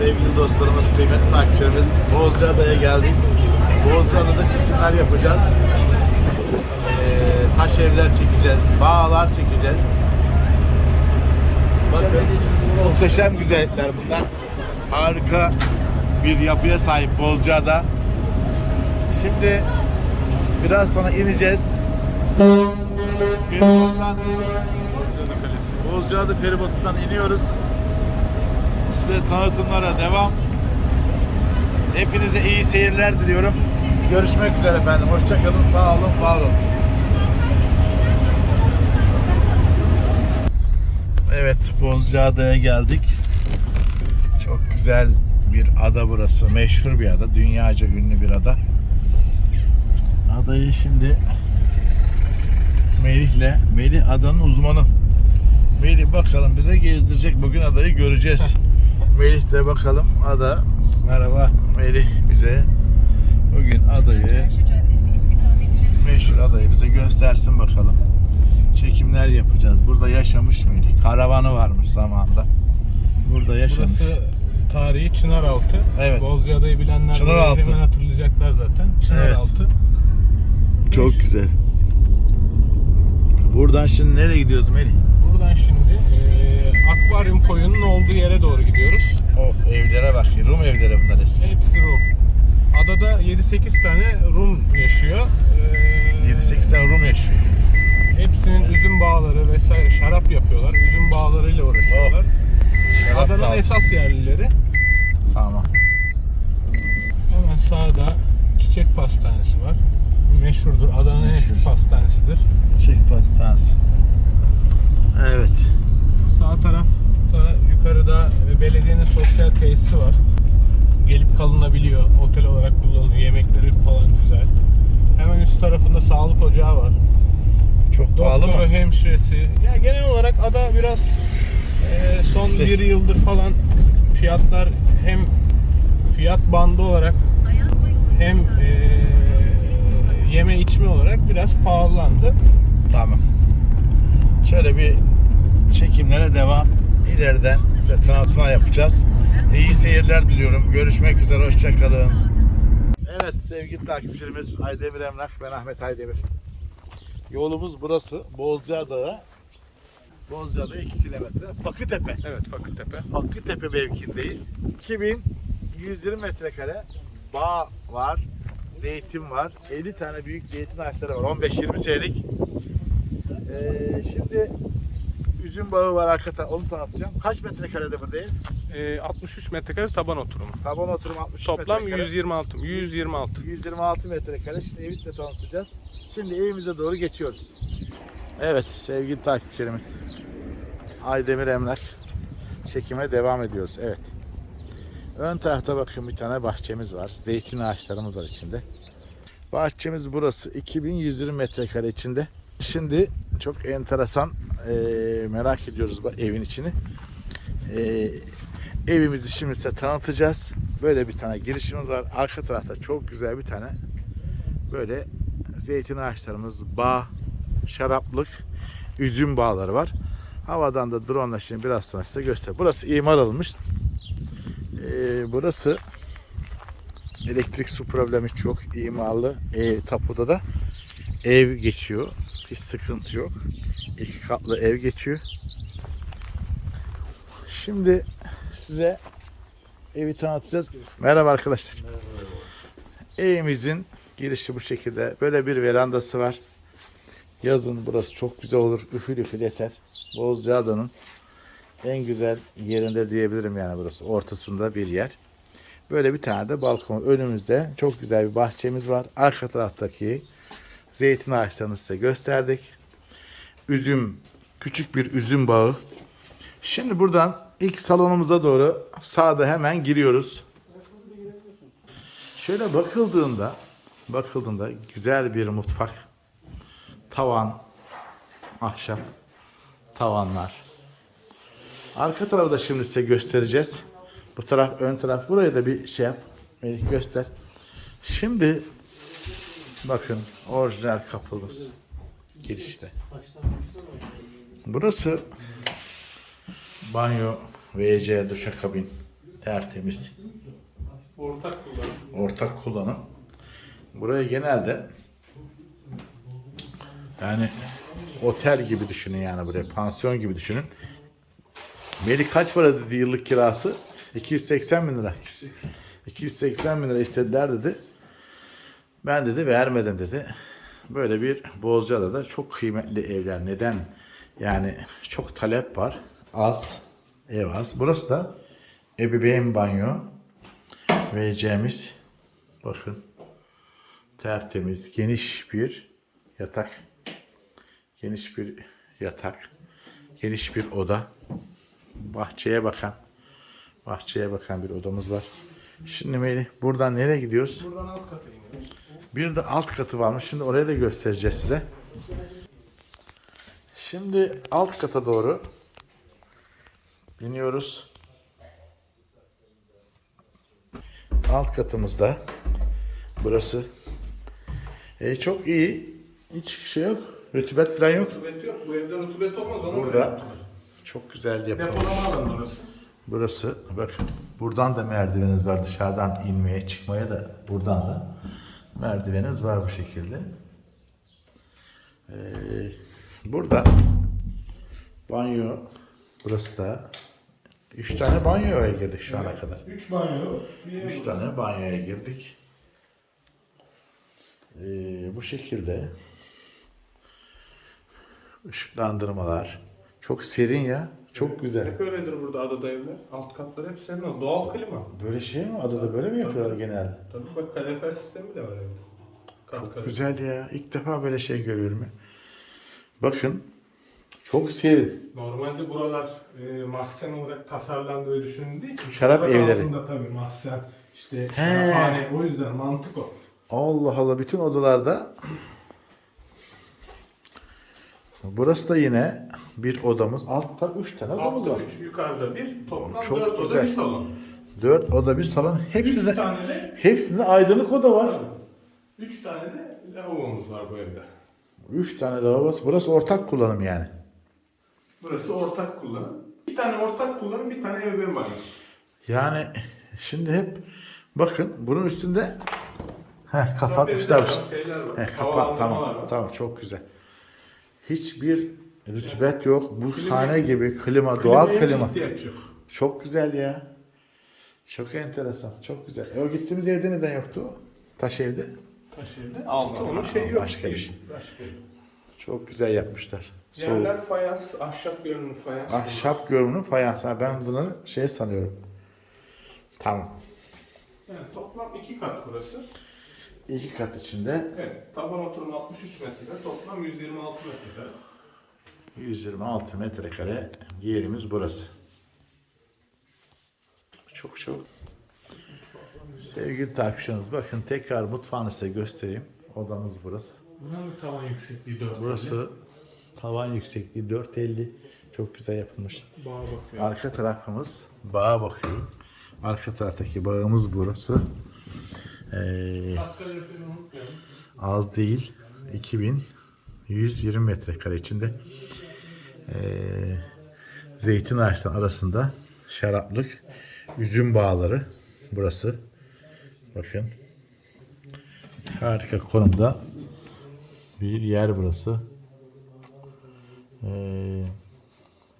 Sevgili dostlarımız, kıymetli takipçilerimiz Bozcaada'ya geldik. Bozcaada'da çekimler yapacağız. Ee, taş evler çekeceğiz, bağlar çekeceğiz. Bakın muhteşem güzellikler bunlar. Harika bir yapıya sahip Bozcaada. Şimdi biraz sonra ineceğiz. Feribot'tan Bozcaada feribotundan iniyoruz. Size tanıtımlara devam. Hepinize iyi seyirler diliyorum. Görüşmek üzere efendim. Hoşçakalın. Sağ olun. Var olun. Evet, Bozcaada'ya geldik. Çok güzel bir ada burası. Meşhur bir ada. Dünyaca ünlü bir ada. Adayı şimdi Melih'le, Melih adanın uzmanı. Melih bakalım bize gezdirecek. Bugün adayı göreceğiz. Melih de bakalım ada. Merhaba. Melih bize bugün adayı, meşhur adayı bize göstersin bakalım. Çekimler yapacağız. Burada yaşamış Melih. Karavanı varmış zamanında. Burada yaşamış. Burası tarihi Çınaraltı. Evet. Bozcaada'yı bilenler Çınaraltı. hemen hatırlayacaklar zaten. Çınaraltı. Çok güzel. Buradan şimdi nereye gidiyoruz Melih? Buradan şimdi eee akvaryum koyunun olduğu yere doğru gidiyoruz. Oh evlere bak. Rum evleri bunlar eski. Hepsi Rum. Adada 7-8 tane Rum yaşıyor. Eee, 7-8 tane Rum yaşıyor. Hepsinin üzüm bağları vesaire şarap yapıyorlar. Üzüm bağlarıyla uğraşıyorlar. Şarap Adanın dağıtı. esas yerlileri. Tamam. Hemen sağda çiçek pastanesi var. Meşhurdur. Adanın en eski pastanesidir. Çek pastanesi. Evet. Sağ tarafta yukarıda belediyenin sosyal tesisi var. Gelip kalınabiliyor. Otel olarak kullanılıyor. Yemekleri falan güzel. Hemen üst tarafında sağlık ocağı var. Çok pahalı Doktoru, mı? hemşiresi. Ya genel olarak ada biraz e, son Yüksek. bir yıldır falan fiyatlar hem fiyat bandı olarak hem e, yeme içme olarak biraz pahalandı. Tamam. Şöyle bir çekimlere devam. İleriden size tanıtma yapacağız. İyi seyirler diliyorum. Görüşmek üzere. Hoşçakalın. Evet sevgili takipçilerimiz Aydemir Emlak. Ben Ahmet Aydemir. Yolumuz burası. Bozcaada. Bozcaada 2 kilometre. Fakıtepe. Evet Fakültepe. Fakıtepe mevkiindeyiz. 2120 metrekare bağ var. Zeytin var. 50 tane büyük zeytin ağaçları var. 15-20 senelik. Ee, şimdi üzüm bağı var arka tarafta. Onu tanıtacağım. Kaç metrekarede bu değil? E, 63 metrekare taban oturumu. Taban oturum 60 Toplam metrekare. 126. 126. 126 metrekare. Şimdi evi size tanıtacağız. Şimdi evimize doğru geçiyoruz. Evet sevgili takipçilerimiz. Aydemir Emlak çekime devam ediyoruz. Evet. Ön tarafta bakın bir tane bahçemiz var. Zeytin ağaçlarımız var içinde. Bahçemiz burası 2120 metrekare içinde. Şimdi çok enteresan eee, merak ediyoruz bu evin içini. Eee, evimizi şimdi size tanıtacağız. Böyle bir tane girişimiz var. Arka tarafta çok güzel bir tane böyle zeytin ağaçlarımız, bağ, şaraplık, üzüm bağları var. Havadan da drone şimdi biraz sonra size göster. Burası imar alınmış. Ee, burası elektrik su problemi çok imarlı. E, tapuda da ev geçiyor. Hiç sıkıntı yok. İki katlı ev geçiyor. Şimdi size evi tanıtacağız. Merhaba arkadaşlar. Evimizin girişi bu şekilde. Böyle bir verandası var. Yazın burası çok güzel olur. Üfül üfül eser. Bozcaada'nın en güzel yerinde diyebilirim yani burası. Ortasında bir yer. Böyle bir tane de balkon. Önümüzde çok güzel bir bahçemiz var. Arka taraftaki zeytin ağaçlarını size gösterdik. Üzüm, küçük bir üzüm bağı. Şimdi buradan ilk salonumuza doğru sağda hemen giriyoruz. Şöyle bakıldığında bakıldığında güzel bir mutfak. Tavan, ahşap tavanlar. Arka tarafı da şimdi size göstereceğiz. Bu taraf ön taraf. Buraya da bir şey yap. Melih göster. Şimdi bakın orijinal kapımız girişte. Burası banyo, WC, duşakabin. Tertemiz. Ortak kullanım. Ortak kullanım. Buraya genelde yani otel gibi düşünün yani buraya pansiyon gibi düşünün. Melih kaç para dedi yıllık kirası? 280 bin lira. 280 bin lira istediler dedi. Ben dedi vermedim dedi. Böyle bir Bozcaada'da çok kıymetli evler. Neden? Yani çok talep var. Az. Ev az. Burası da ebeveyn banyo. Vereceğimiz bakın tertemiz geniş bir yatak. Geniş bir yatak. Geniş bir oda. Bahçeye bakan bahçeye bakan bir odamız var. Şimdi Melih buradan nereye gidiyoruz? Buradan alt kata iniyoruz. Bir de alt katı varmış. Şimdi oraya da göstereceğiz size. Şimdi alt kata doğru iniyoruz. Alt katımızda burası. E, çok iyi. Hiç şey yok. Rütubet falan yok. Rutubet yok. Bu evde rutubet olmaz. Ona Burada çok güzel yapılmış. Depolama alanı orası. Burası bakın buradan da merdiveniniz var dışarıdan inmeye çıkmaya da buradan da merdiveniniz var bu şekilde. Ee, burada banyo burası da üç tane banyoya girdik şu ana kadar. 3 banyo. Bir Üç tane banyoya girdik. Ee, bu şekilde ışıklandırmalar çok serin ya çok güzel. Hep öyledir burada adada evler. Alt katlar hep senin o. Doğal klima. Böyle şey mi adada böyle mi yapıyorlar genelde? Tabii bak kalorifer sistemi de var evde. Kat Çok güzel ya. İlk defa böyle şey görüyorum. ya. Bakın. Çok serin. Normalde buralar e, mahzen olarak tasarlandığı düşünüldüğü için Şarap şarap evleri. altında tabii mahzen işte şaraphane o yüzden mantık o. Allah Allah bütün odalarda Burası da yine bir odamız. Altta 3 tane odamız Altta var. 3 yukarıda bir toplam Çok 4 oda güzel. bir salon. 4 oda bir salon. 3 Hepsinde, tane de hepsinde aydınlık oda var. 3 tane de lavabomuz var bu evde. 3 tane lavabos. Burası ortak kullanım yani. Burası ortak kullanım. Bir tane ortak kullanım, bir tane ebeveyn banyosu. Yani şimdi hep bakın bunun üstünde heh, kapatmışlar. şeyler var. Heh, hava kapat, tamam, var. tamam çok güzel. Hiçbir rütubet yok. Buzhane Klima- gibi klima, doğal klima. yok. Çok güzel ya. Çok enteresan. Çok güzel. E o gittiğimiz evde neden yoktu? Taş evde. Taş evde. Altı onun şeyi yok. Başka bir şey. Başka bir Çok güzel yapmışlar. Soğuk. Yerler fayans, ahşap görünümlü fayans. Ahşap görünümlü fayans. Ha, ben bunları şey sanıyorum. Tamam. Yani toplam iki kat burası. İki kat içinde Evet, taban oturum 63 metre, toplam 126 metre. 126 metrekare yerimiz burası. Çok çok. Sevgili takipçilerimiz bakın tekrar mutfağını size göstereyim. Odamız burası. Buranın tavan yüksekliği 4 Burası tavan yüksekliği 4.50. Çok güzel yapılmış. Bağa bakıyor. Arka tarafımız bağa bakıyor. Arka taraftaki bağımız burası. Ee, az değil. 2120 metrekare içinde ee, zeytin ağaçları arasında şaraplık üzüm bağları burası. Bakın. Harika konumda bir yer burası. Ee,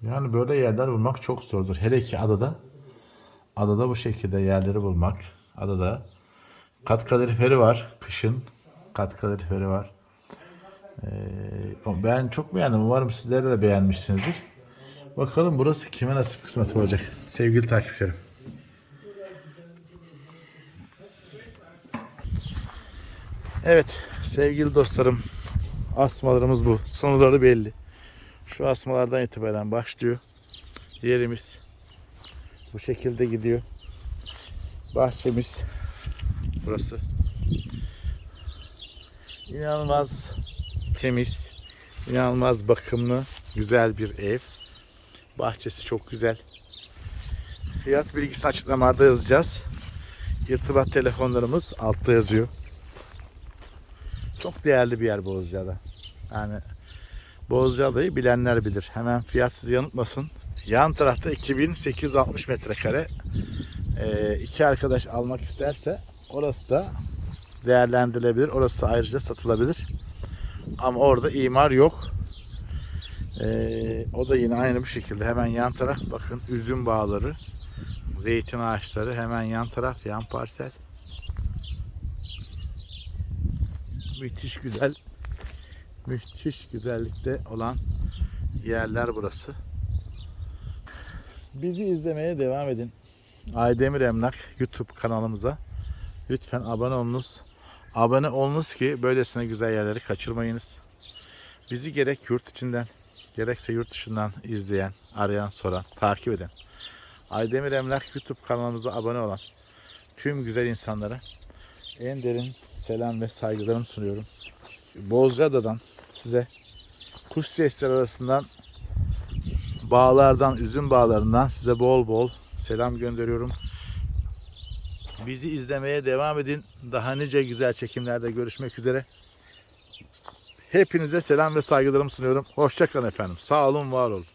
yani böyle yerler bulmak çok zordur. Hele ki adada. Adada bu şekilde yerleri bulmak. Adada kat kaloriferi var. Kışın kat kaloriferi var. Ee, ben çok beğendim. Umarım sizler de beğenmişsinizdir. Bakalım burası kime nasip kısmet olacak. Sevgili takipçilerim. Evet sevgili dostlarım. Asmalarımız bu. Sınırları belli. Şu asmalardan itibaren başlıyor. Yerimiz bu şekilde gidiyor. Bahçemiz burası. İnanılmaz temiz, inanılmaz bakımlı, güzel bir ev. Bahçesi çok güzel. Fiyat bilgisini açıklamalarda yazacağız. İrtibat telefonlarımız altta yazıyor. Çok değerli bir yer Bozcaada. Yani Bozcaada'yı bilenler bilir. Hemen fiyat sizi yanıltmasın. Yan tarafta 2860 metrekare e, iki arkadaş almak isterse orası da değerlendirilebilir. Orası ayrıca satılabilir. Ama orada imar yok. E, o da yine aynı bu şekilde. Hemen yan taraf bakın üzüm bağları, zeytin ağaçları hemen yan taraf, yan parsel. Müthiş güzel, müthiş güzellikte olan yerler burası. Bizi izlemeye devam edin. Aydemir Emlak YouTube kanalımıza lütfen abone olunuz. Abone olunuz ki böylesine güzel yerleri kaçırmayınız. Bizi gerek yurt içinden gerekse yurt dışından izleyen, arayan, soran, takip eden Aydemir Emlak YouTube kanalımıza abone olan tüm güzel insanlara en derin selam ve saygılarımı sunuyorum. Bozcaada'dan size kuş sesleri arasından bağlardan, üzüm bağlarından size bol bol selam gönderiyorum. Bizi izlemeye devam edin. Daha nice güzel çekimlerde görüşmek üzere. Hepinize selam ve saygılarımı sunuyorum. Hoşçakalın efendim. Sağ olun, var olun.